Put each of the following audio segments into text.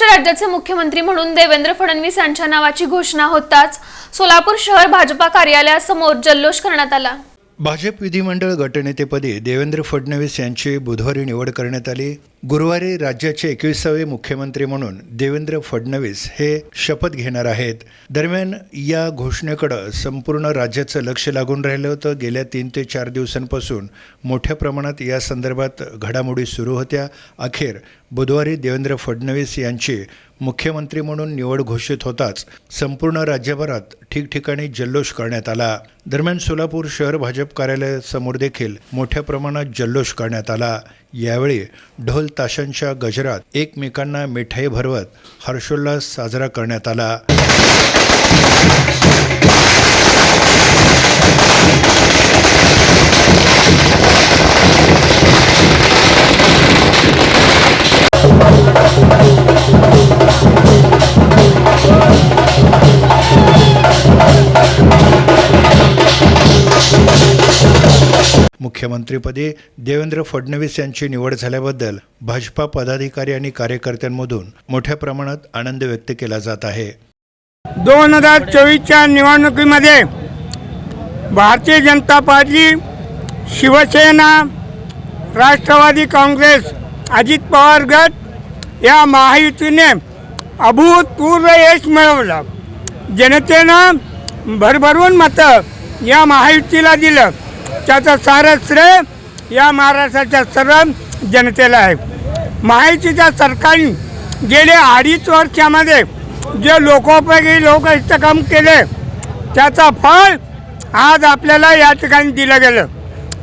महाराष्ट्र राज्याचे मुख्यमंत्री म्हणून देवेंद्र फडणवीस यांच्या नावाची घोषणा होताच सोलापूर शहर भाजपा कार्यालयासमोर जल्लोष करण्यात आला. भाजप विधिमंडळ गटनेतेपदी देवेंद्र फडणवीस यांची बुधवारी निवड करण्यात आली. गुरुवारी राज्याचे एकविसावे मुख्यमंत्री म्हणून देवेंद्र फडणवीस हे शपथ घेणार आहेत. दरम्यान या घोषणेकडं संपूर्ण राज्याचं लक्ष लागून राहिलं होतं. गेल्या तीन ते चार दिवसांपासून मोठ्या प्रमाणात या संदर्भात घडामोडी सुरू होत्या. अखेर बुधवारी देवेंद्र फडणवीस यांची मुख्यमंत्री म्हणून निवड घोषित होताच संपूर्ण राज्यभरात ठिकठिकाणी जल्लोष करण्यात आला. दरम्यान सोलापूर शहर भाजप कार्यालयासमोर देखील मोठ्या प्रमाणात जल्लोष करण्यात आला. यावेळी ढोल ताशांच्या गजरात एकमेकांना मिठाई भरवत हर्षोल्लास साजरा करण्यात आला. मुख्यमंत्रीपदी देवेंद्र फडणवीस यांची निवड झाल्याबद्दल भाजपा पदाधिकारी आणि कार्यकर्त्यांमधून मोठ्या प्रमाणात आनंद व्यक्त केला जात आहे. दोन हजार चोवीसच्या निवडणुकीमध्ये भारतीय जनता पार्टी शिवसेना राष्ट्रवादी काँग्रेस अजित पवार गट या महायुतीने अभूतपूर्व यश मिळवलं. जनतेनं भरभरून मतं या महायुतीला दिलं. त्याचं सारं श्रेय या महाराष्ट्राच्या सर्व जनतेला आहे. महायुतीच्या सरकारने गेले अडीच वर्षामध्ये जे लोकोपयोगी लोकहित काम केले त्याचं फळ आज आपल्याला या ठिकाणी दिलं गेलं.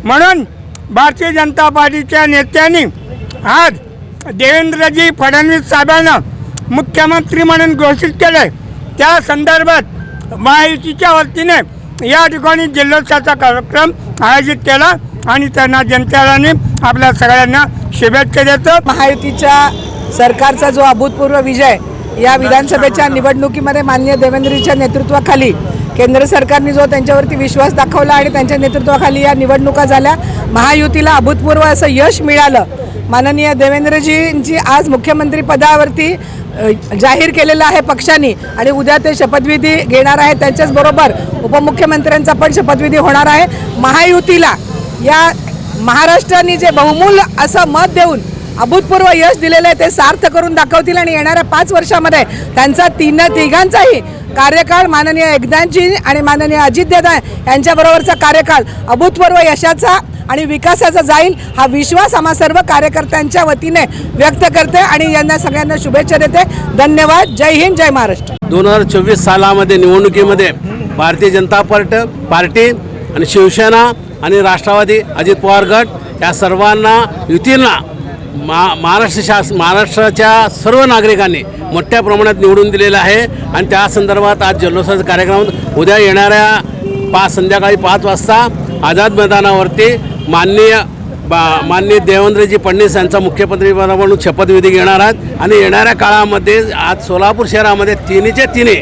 म्हणून भारतीय जनता पार्टीच्या नेत्यांनी आज देवेंद्रजी फडणवीस साहेबांना मुख्यमंत्री म्हणून घोषित केलं त्या संदर्भात महायुतीच्या वतीने या ठिकाणी जिल्होत्सवाचा कार्यक्रम आयोजित केला आणि त्यांना जनतेने आपल्या सगळ्यांना शुभेच्छा देतो. महायुतीच्या सरकारचा जो अभूतपूर्व विजय या विधानसभेच्या निवडणुकीमध्ये माननीय देवेंद्रजीच्या नेतृत्वाखाली केंद्र सरकारने जो त्यांच्यावरती विश्वास दाखवला आणि त्यांच्या नेतृत्वाखाली या निवडणुका झाल्या महायुतीला अभूतपूर्व असं यश मिळालं. माननीय देवेंद्रजींची आज मुख्यमंत्री पदावरती जाहीर केलेलं आहे पक्षाने. आणि उद्या ते शपथविधी घेणार आहे त्यांच्याचबरोबर उपमुख्यमंत्र्यांचा पण शपथविधी होणार आहे. महायुतीला या महाराष्ट्राने जे बहुमूल्य असं मत देऊन अभूतपूर्व यश दिलेलं आहे ते सार्थ करून दाखवतील. आणि येणाऱ्या पाच वर्षामध्ये त्यांचा तीन तिघांचाही कार्यकाळ माननीय एकदांची आणि माननीय अजितदादा यांच्याबरोबरचा कार्यकाळ अभूतपूर्व यशाचा आणि विकासाचा जाईल हा विश्वास आम्हा सर्व कार्यकर्त्यांच्या वतीने व्यक्त करते आणि यांना सगळ्यांना शुभेच्छा देते. धन्यवाद. जय हिंद जय महाराष्ट्र. दोन हजार चोवीस सालामध्ये निवडणुकीमध्ये भारतीय जनता पार्ट पार्टी आणि शिवसेना आणि राष्ट्रवादी अजित पवार गट या सर्वांना युतींना मा महाराष्ट्र शास महाराष्ट्राच्या सर्व नागरिकांनी मोठ्या प्रमाणात निवडून दिलेलं आहे. आणि त्या संदर्भात आज जल्लोषाचा कार्यक्रम उद्या येणाऱ्या पाच संध्याकाळी पाच वाजता आझाद मैदानावरती माननीय बा माननीय देवेंद्रजी फडणवीस यांचा मुख्यमंत्री म्हणून शपथविधी घेणार आहेत. आणि येणाऱ्या काळामध्ये आज सोलापूर शहरामध्ये तिन्हीचे तिन्ही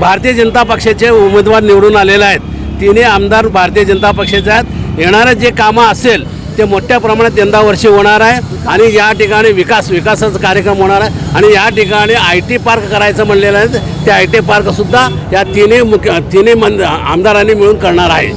भारतीय जनता पक्षाचे उमेदवार निवडून आलेले आहेत. तिन्ही आमदार भारतीय जनता पक्षाचे आहेत. येणारं जे कामं असेल ते मोठ्या प्रमाणात यंदा वर्षी होणार आहे. आणि या ठिकाणी विकास विकासाचा कार्यक्रम होणार आहे. आणि या ठिकाणी आय टी पार्क करायचं म्हणलेलं आहे. ते आय टी पार्कसुद्धा या तिन्ही मुख्य तिन्ही मंद आमदारांनी मिळून करणार आहे.